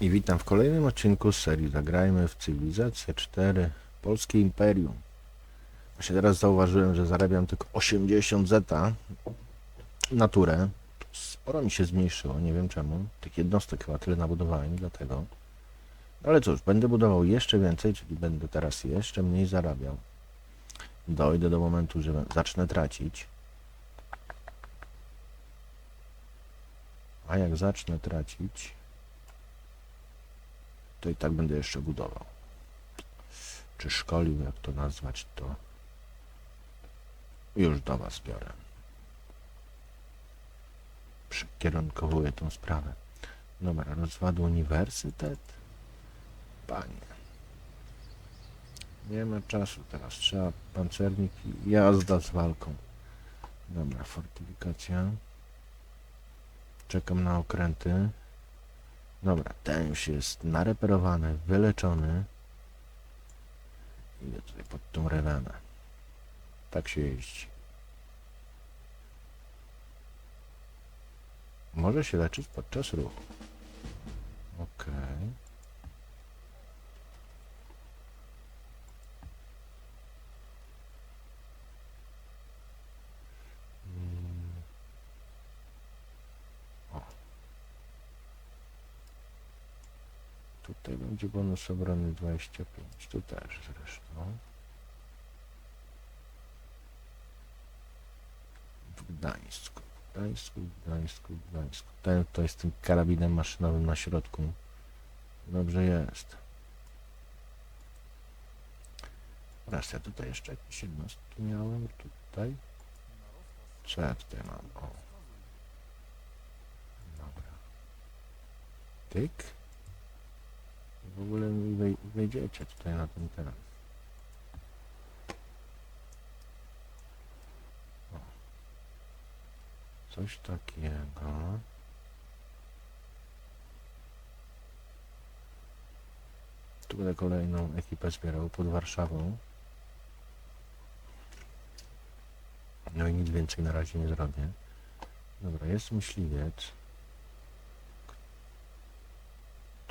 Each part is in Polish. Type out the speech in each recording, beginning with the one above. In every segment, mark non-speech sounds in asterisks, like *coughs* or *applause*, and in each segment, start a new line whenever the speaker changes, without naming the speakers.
I witam w kolejnym odcinku z serii Zagrajmy w Cywilizację 4 Polskie Imperium. Właśnie teraz zauważyłem, że zarabiam tylko 80 zeta naturę. Sporo mi się zmniejszyło, nie wiem czemu. Tych jednostek chyba tyle nabudowałem, dlatego. Ale cóż, będę budował jeszcze więcej, czyli będę teraz jeszcze mniej zarabiał. Dojdę do momentu, że zacznę tracić. A jak zacznę tracić, to i tak będę jeszcze budował. Czy szkolił, jak to nazwać, to już do Was biorę. Przekierunkowuję tą sprawę. Dobra, rozwadu uniwersytet. Panie. Nie ma czasu teraz. Trzeba pancernik i jazda z walką. Dobra, fortyfikacja. Czekam na okręty. Dobra, ten już jest nareperowany, wyleczony. Idę tutaj pod tą rewenę. Tak się jeździ. Może się leczyć podczas ruchu. Okej. Mm. Tutaj będzie bonus obrony 25. Tu też zresztą. W Gdańsku. W Gdańsku, w Gdańsku, w Gdańsku. Ten to jest tym karabinem maszynowym na środku. Dobrze jest. Raz ja tutaj jeszcze jakieś jednostki miałem. Tutaj. Co ja tutaj mam? O. Dobra. Tyk. W ogóle wej- wejdziecie tutaj na ten teren. O. Coś takiego. Tu będę kolejną ekipę zbierał pod Warszawą. No i nic więcej na razie nie zrobię. Dobra, jest myśliwiec.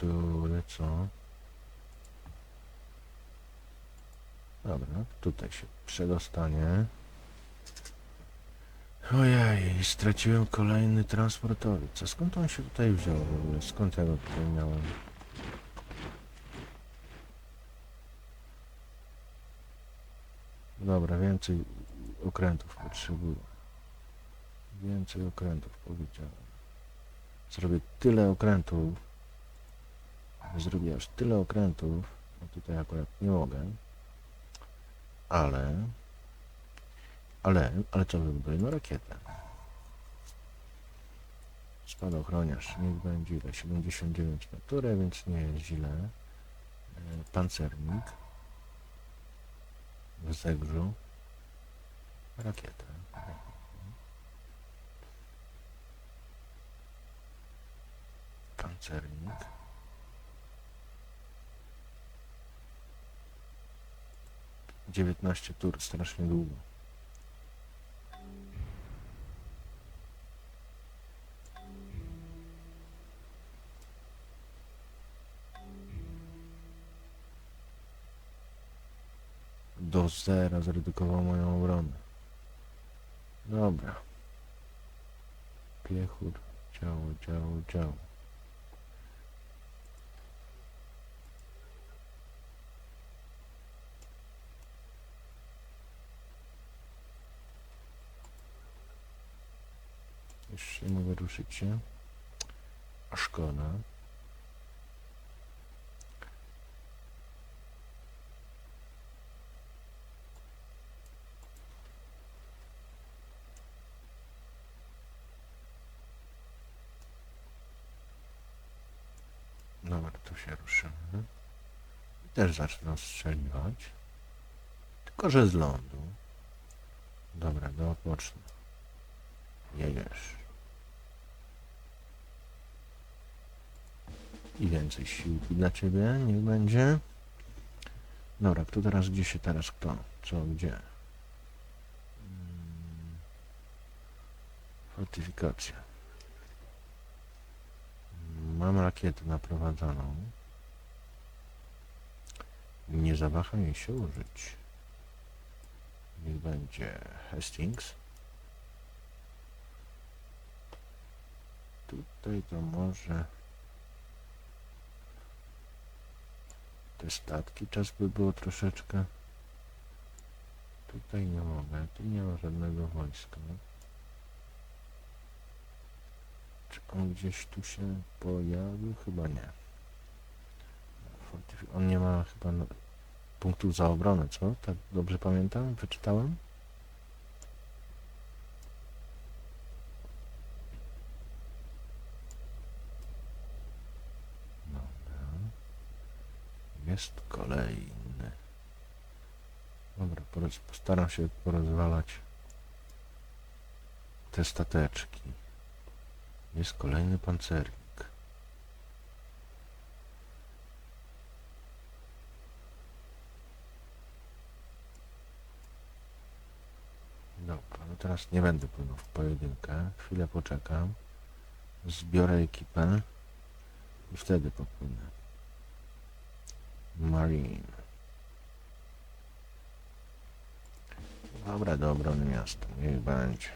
Który co? Dobra, tutaj się przedostanie. Ojej, straciłem kolejny transportowiec. A skąd on się tutaj wziął w ogóle? Skąd ja go tutaj miałem? Dobra, więcej okrętów potrzebuję. Więcej okrętów powiedziałem. Zrobię tyle okrętów. Zrobię aż tyle okrętów. No tutaj akurat nie mogę. Ale... Ale, ale co wybuduję? No rakietę. Spadochroniarz, niech będzie ile? 79 naturę, więc nie jest źle. E, Pancernik. W zegrzu. Rakietę. Pancernik. Dziewiętnaście tur, strasznie długo. Do zera zredukował moją obronę. Dobra. Piechur, działo, działo, działo. Już nie mogę ruszyć się. A szkoda. Dobra, tu się ruszymy. I też zacznę ostrzeliwać. Tylko, że z lądu. Dobra, do odpocznę. Jedziesz. I więcej siłki dla ciebie, niech będzie. Dobra, kto teraz, gdzie się teraz, kto? Co, gdzie? Mm. Fortyfikacja. mam rakietę naprowadzoną. Nie zawaham jej się użyć. Niech będzie Hastings. Tutaj to może te statki czas by było troszeczkę. Tutaj nie mogę, tu nie ma żadnego wojska. Czy on gdzieś tu się pojawił? Chyba nie. On nie ma chyba no, punktów za obronę, co? Tak dobrze pamiętam? Wyczytałem? Jest kolejny. Dobra, postaram się porozwalać te stateczki. Jest kolejny pancernik. Dobra, no teraz nie będę płynął w pojedynkę. Chwilę poczekam. Zbiorę ekipę i wtedy popłynę. Marine. Dobra, do obrony miasta. Niech będzie.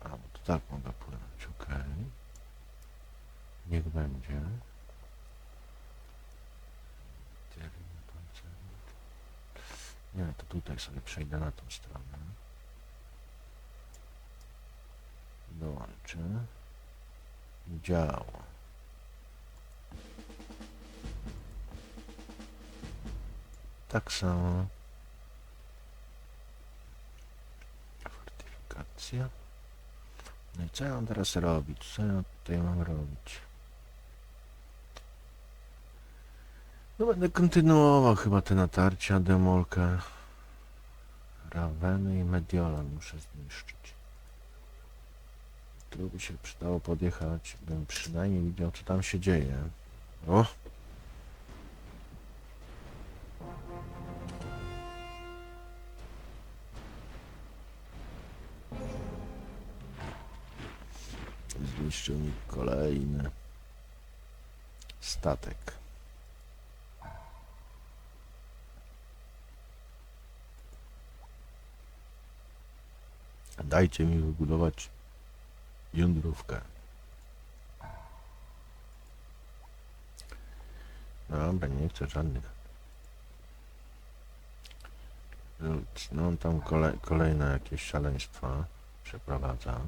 A, bo to tak mogę płynąć, okej. Niech będzie. Termin pancernik. Tutaj sobie przejdę na tą stronę. Dołączę. Działa. Tak samo. Fortyfikacja. No i co ja mam teraz robić? Co ja tutaj mam robić? No będę kontynuował chyba te natarcia, demolkę. Raveny i Mediolan muszę zniszczyć. Tu by się przydało podjechać, bym przynajmniej widział co tam się dzieje. O! Zniszczył mi kolejny statek. Dajcie mi wybudować jądrówkę. Dobra, nie chcę żadnych. No tam kole, kolejne jakieś szaleństwa przeprowadza.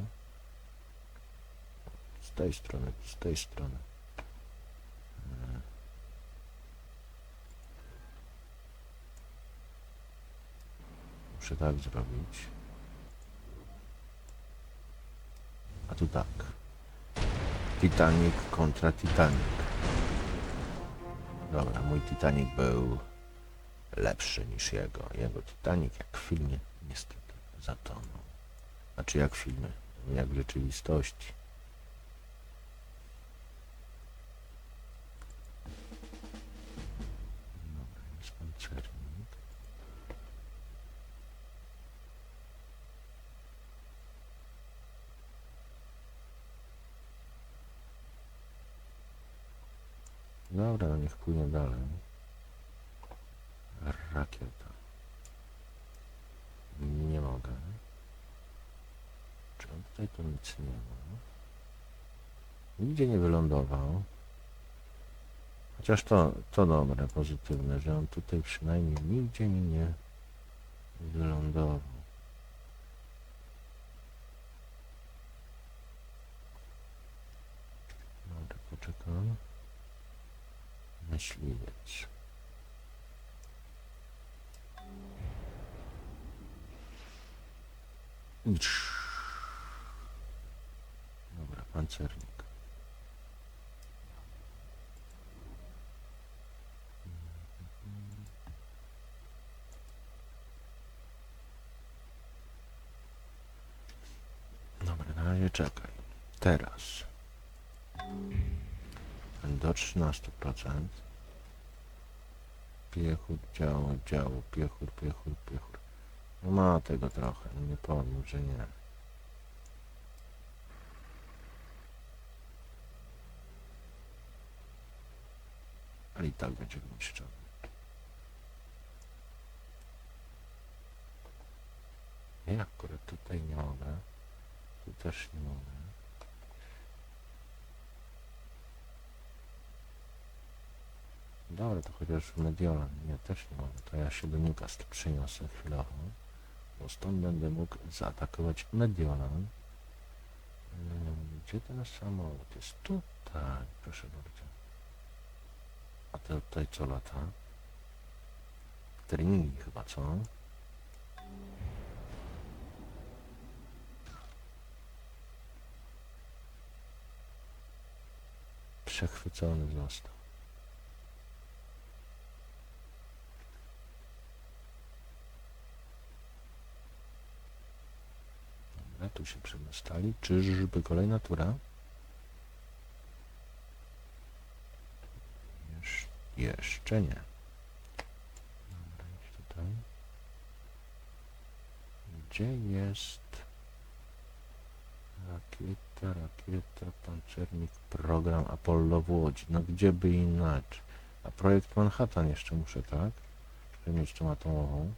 Z tej strony, z tej strony. Muszę tak zrobić. A tu tak. Titanic kontra Titanic. Dobra, mój Titanic był lepszy niż jego. Jego Titanic, jak w filmie, niestety zatonął. Znaczy jak w filmie, jak w rzeczywistości. Dobra, jest pancernik. Dobra, no niech płynie dalej. Rakieta. Nie mogę. Czy on tutaj to nic nie ma? Nigdzie nie wylądował. Chociaż to, to dobre, pozytywne, że on tutaj przynajmniej nigdzie mi nie wylądował. Dobra, poczekam. Myśliwiec. Dobra, pancernik. Dobra, na razie czekaj. Teraz. Do 13%. Piechur, działo, działo, piechur, piechur, piechur. No ma tego trochę, no nie powiem, że nie. Ale i tak będzie niszczony. Ja akurat tutaj nie mogę. Tu też nie mogę. Dobra, to chociaż Mediolan. Nie, też nie mogę. To ja się do Newcastle przyniosę chwilowo. Bo stąd będę mógł zaatakować Mediolan. Gdzie ten samolot jest? Tutaj, proszę bardzo. A to tutaj co lata? Treningi chyba, co? Przechwycony został. Dobra, tu się przemostali. Czyżby kolejna tura? Jesz jeszcze nie. Dobra, tutaj. Gdzie jest rakieta, rakieta, pancernik, program Apollo w Łodzi? No gdzie by inaczej? A projekt Manhattan jeszcze muszę, tak? Żeby mieć tą atomową.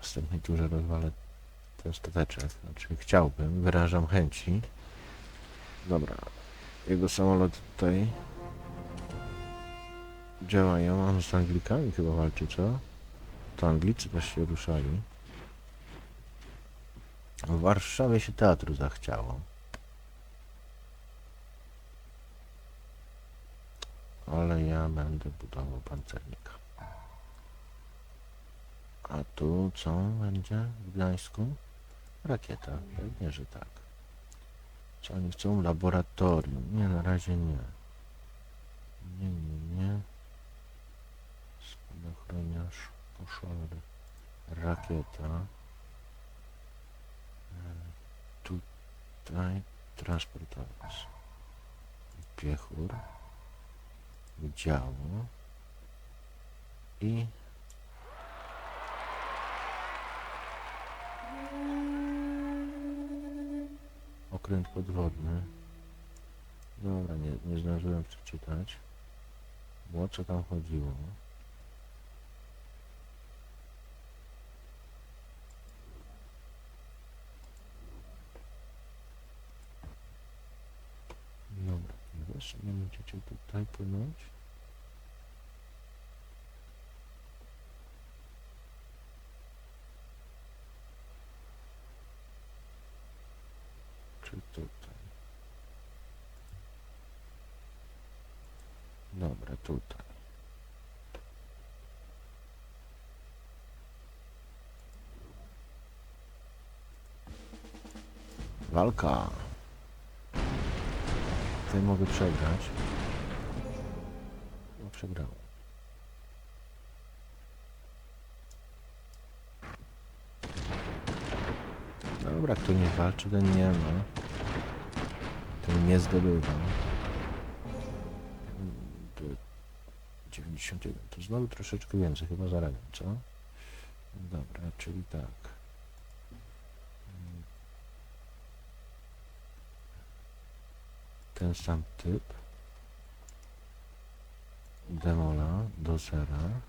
W turze rozwalę ten stateczek. Znaczy chciałbym, wyrażam chęci. Dobra. Jego samolot tutaj działają. On z Anglikami chyba walczy, co? To Anglicy też się ruszali. W Warszawie się teatru zachciało. Ale ja będę budował pancernika. A tu co będzie w Gdańsku? Rakieta, pewnie, że tak. Co oni chcą? Laboratorium. Nie, na razie nie. Nie, nie, nie. Spadochroniarz, poszłary. Rakieta. E, Tutaj transportowiec. Piechur. Działo. I okręt podwodny. Dobra, nie, nie zdążyłem przeczytać. Bo o co tam chodziło? Dobra, wiesz, nie będziecie tutaj płynąć? Czy tutaj? Dobra, tutaj. Walka. Tutaj mogę przegrać. No, przegrałem. Dobra, kto nie walczy, ten nie ma. Ten nie zdobywa. To 91. To znowu troszeczkę więcej, chyba zarabiam, co? Dobra, czyli tak. Ten sam typ. Demola do zera.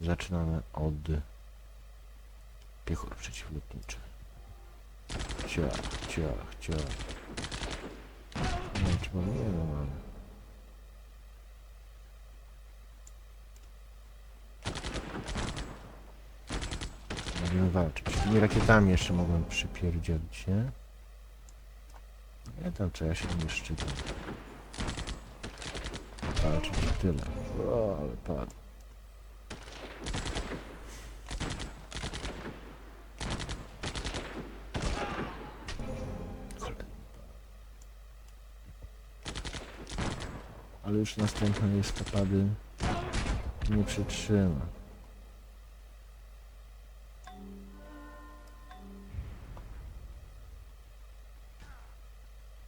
I zaczynamy od piechur przeciwlotniczych. Ciach, ciach, ciach. Nie wiem, czy mamy jedno mamy. Będziemy walczyć. Tymi rakietami jeszcze mogłem przypierdzielić, nie? Nie tam co ja się nie szczytam. I tyle. O, ale padł. Ale już następne eskapady nie przytrzyma.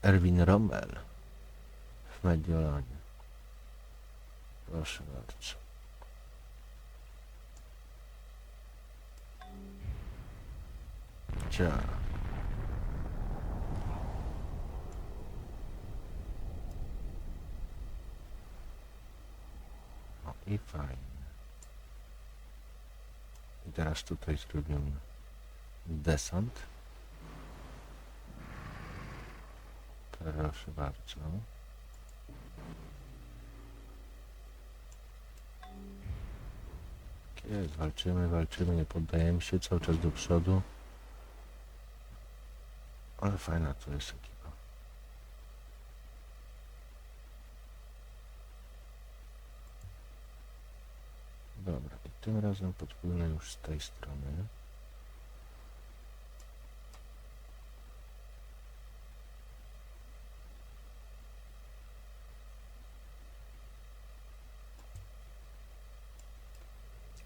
Erwin Rommel w Mediolanie. Proszę bardzo. Cia. O, i fajnie. I teraz tutaj zrobimy desant. Proszę bardzo. Jest, walczymy, walczymy, nie poddajemy się cały czas do przodu. Ale fajna to jest ekipa. Dobra, i tym razem podpłynę już z tej strony.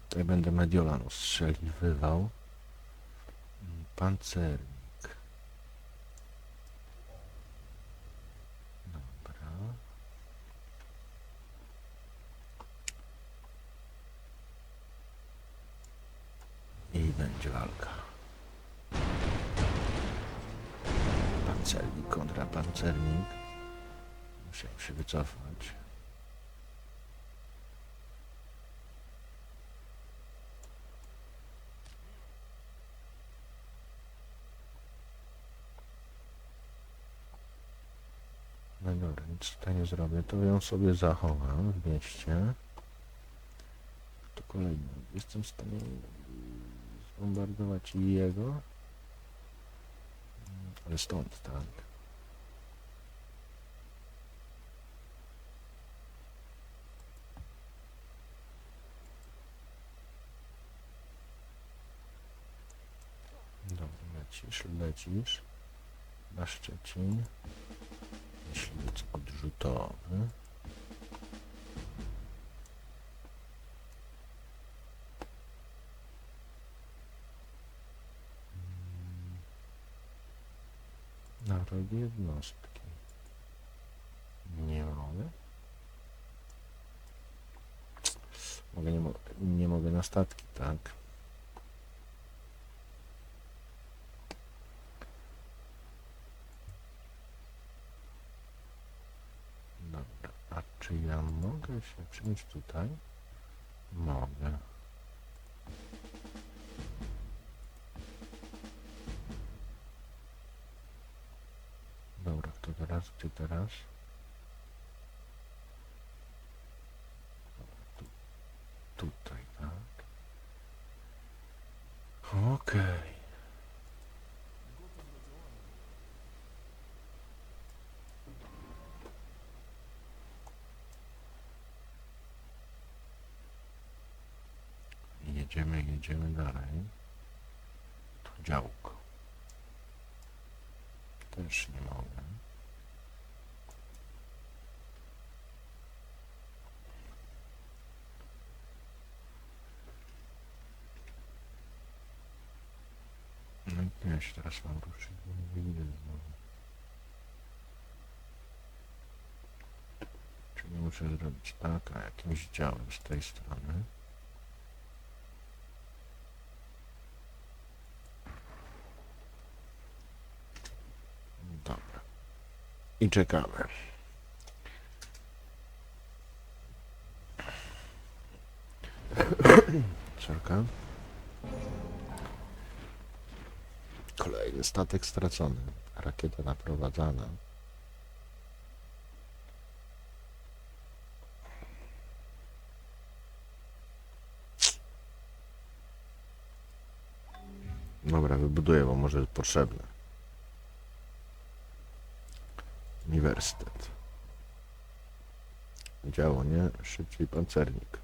Tutaj będę Mediolan ostrzeliwywał. Mm, Pancernik. Dobra. I będzie walka. Pancernik kontra pancernik. Muszę się wycofać. No dobra, nic tutaj nie zrobię. To ją sobie zachowam w mieście. To kolejne. Jestem w stanie zbombardować jego. Ale stąd, tak. Dobra, lecisz, lecisz. Na Szczecin. Myśliwiec odrzutowy. Narod jednostki. Nie mogę. Mogę, nie, mo nie mogę na statki, tak? Dobra, a czy ja mogę się przyjść tutaj? Mogę. Dobra, kto teraz? Gdzie teraz? Dobra, tu, tutaj, tak? Okej. Jedziemy, jedziemy dalej. Działko. Też nie mogę. No i ja się teraz mam ruszyć, bo nie widzę znowu. Czyli muszę zrobić tak, a jakimś działem z tej strony. Dobra. I czekamy. *coughs* Czekam. Kolejny statek stracony. Rakieta naprowadzana. Dobra, wybuduję, bo może jest potrzebne. Uniwersytet. Działo, nie? Szybciej pancernik.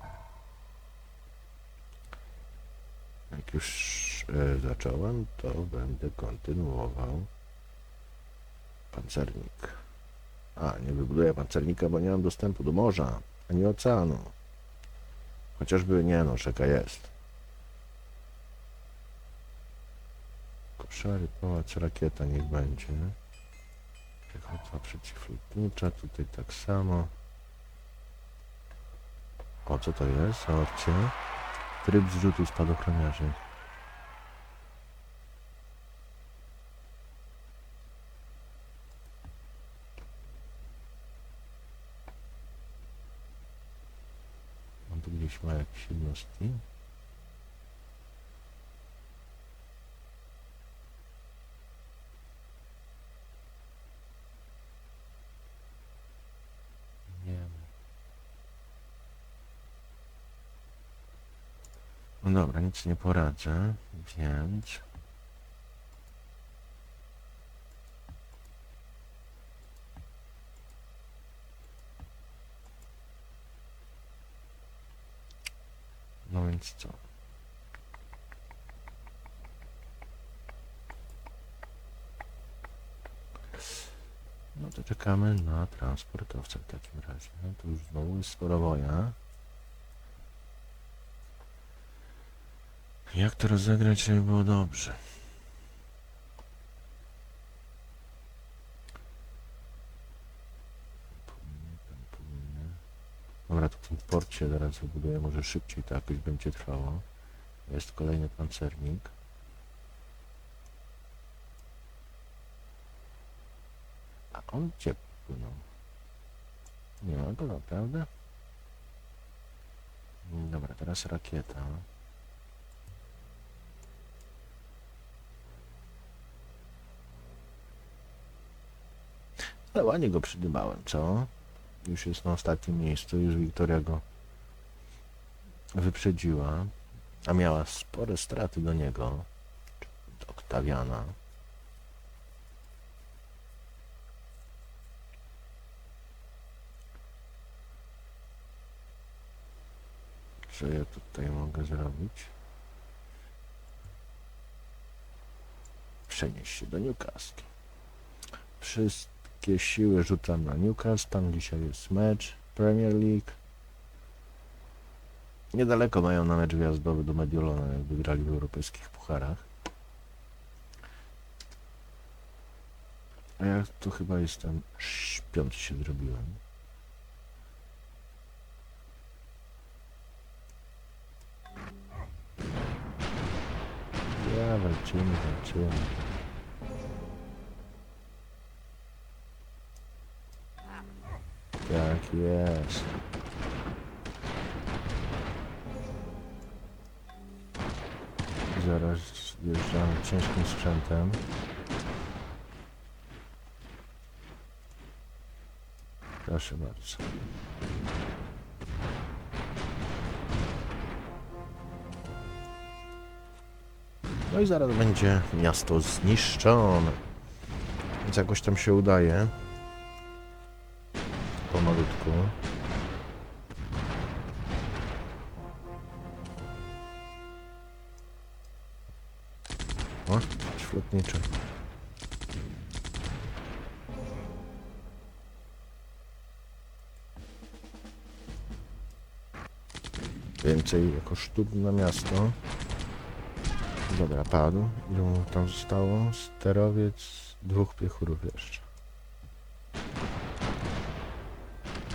Jak już e, zacząłem, to będę kontynuował pancernik. A, nie wybuduję pancernika, bo nie mam dostępu do morza, ani oceanu. Chociażby, nie no, rzeka jest. Koszary, pałac, rakieta niech będzie. Piechota przeciwlotnicza, tutaj tak samo. O, co to jest? Zobaczcie. Tryb zrzutu spadochroniarzy. On tu gdzieś ma jakieś jednostki. Nie wiem. No dobra, nic nie poradzę, więc... No więc co? No to czekamy na transportowca w takim razie. No już znowu jest sporo woja. Jak to rozegrać, żeby było dobrze? Dobra, to w tym porcie zaraz wybuduję, może szybciej to jakoś będzie trwało. Jest kolejny pancernik. A on gdzie płynął? Nie ma go naprawdę? Dobra, teraz rakieta. Ale ładnie go przydymałem, co? Już jest na ostatnim miejscu, już Wiktoria go wyprzedziła, a miała spore straty do niego, do Oktawiana. Co ja tutaj mogę zrobić? Przenieść się do Newcastle. Wszystkie siły rzucam na Newcastle. Tam dzisiaj jest mecz Premier League. Niedaleko mają na mecz wjazdowy do Mediolana, jakby grali w europejskich pucharach. A ja tu chyba jestem śpiący się zrobiłem. Ja walczymy, walczymy. Jest. Zaraz wjeżdżamy ciężkim sprzętem. Proszę bardzo. No i zaraz będzie miasto zniszczone. Więc jakoś tam się udaje. Pomalutku. O, świetnicze. Więcej jako sztuk na miasto. Dobra, padł. Ile mu tam zostało? Sterowiec, dwóch piechurów jeszcze.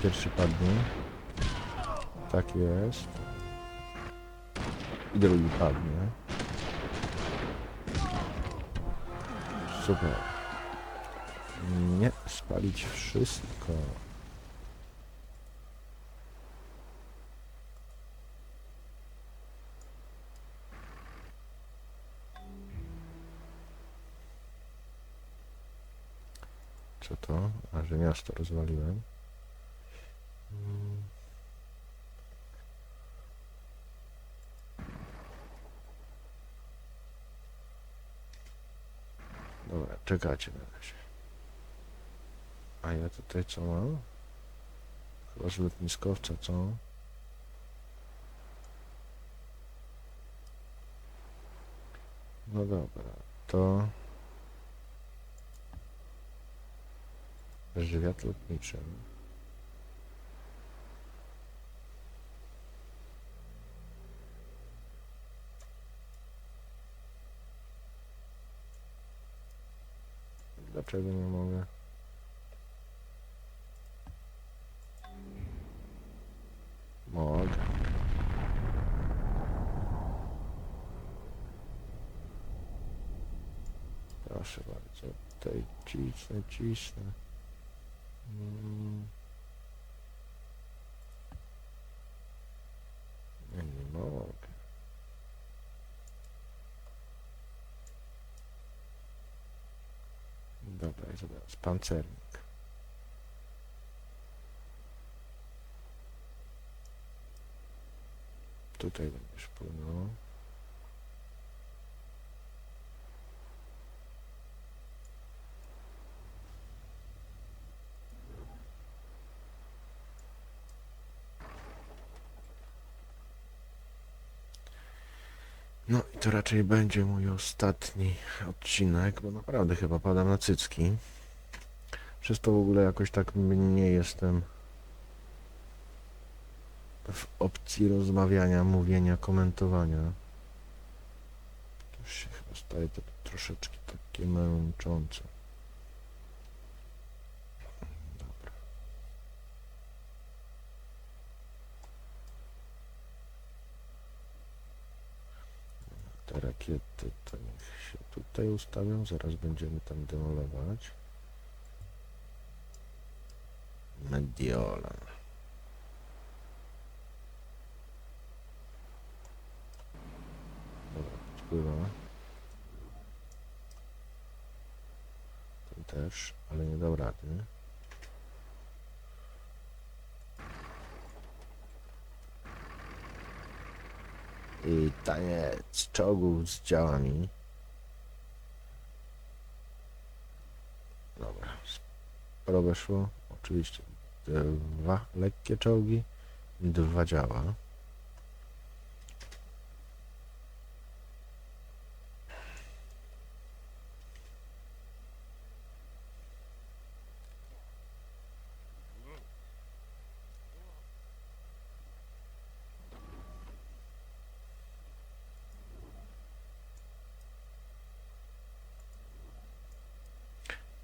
Pierwszy padnie. Tak jest. I drugi padnie. Super. Nie, spalić wszystko. Co to? A, że miasto rozwaliłem. Dobra, czekacie na razie. A ja tutaj co mam? Chyba z lotniskowca, co? No dobra, to... Wywiad lotniczy. Dlaczego nie mogę? Mogę. Proszę bardzo. Tutaj cisnę, cisnę. Mm. Nie, nie mogę. Dobra, i zaraz pancernik. Tutaj będziesz płynął. No i to raczej będzie mój ostatni odcinek, bo naprawdę chyba padam na cycki. Przez to w ogóle jakoś tak nie jestem w opcji rozmawiania, mówienia, komentowania. To się chyba staje to troszeczkę takie męczące. Rakiety to niech się tutaj ustawią, zaraz będziemy tam demolować. Mediolan. Dobra, podpływa. Ten też, ale nie dał rady. I taniec czołgów z działami. Dobra, sporo weszło. Oczywiście dwa lekkie czołgi, dwa działa.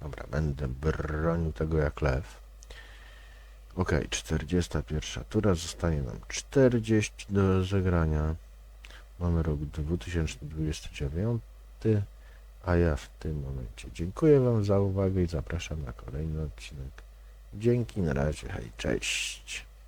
Dobra, będę bronił tego jak lew. Ok, 41 tura, zostanie nam 40 do zagrania. Mamy rok 2029, a ja w tym momencie dziękuję Wam za uwagę i zapraszam na kolejny odcinek. Dzięki, na razie, hej, cześć.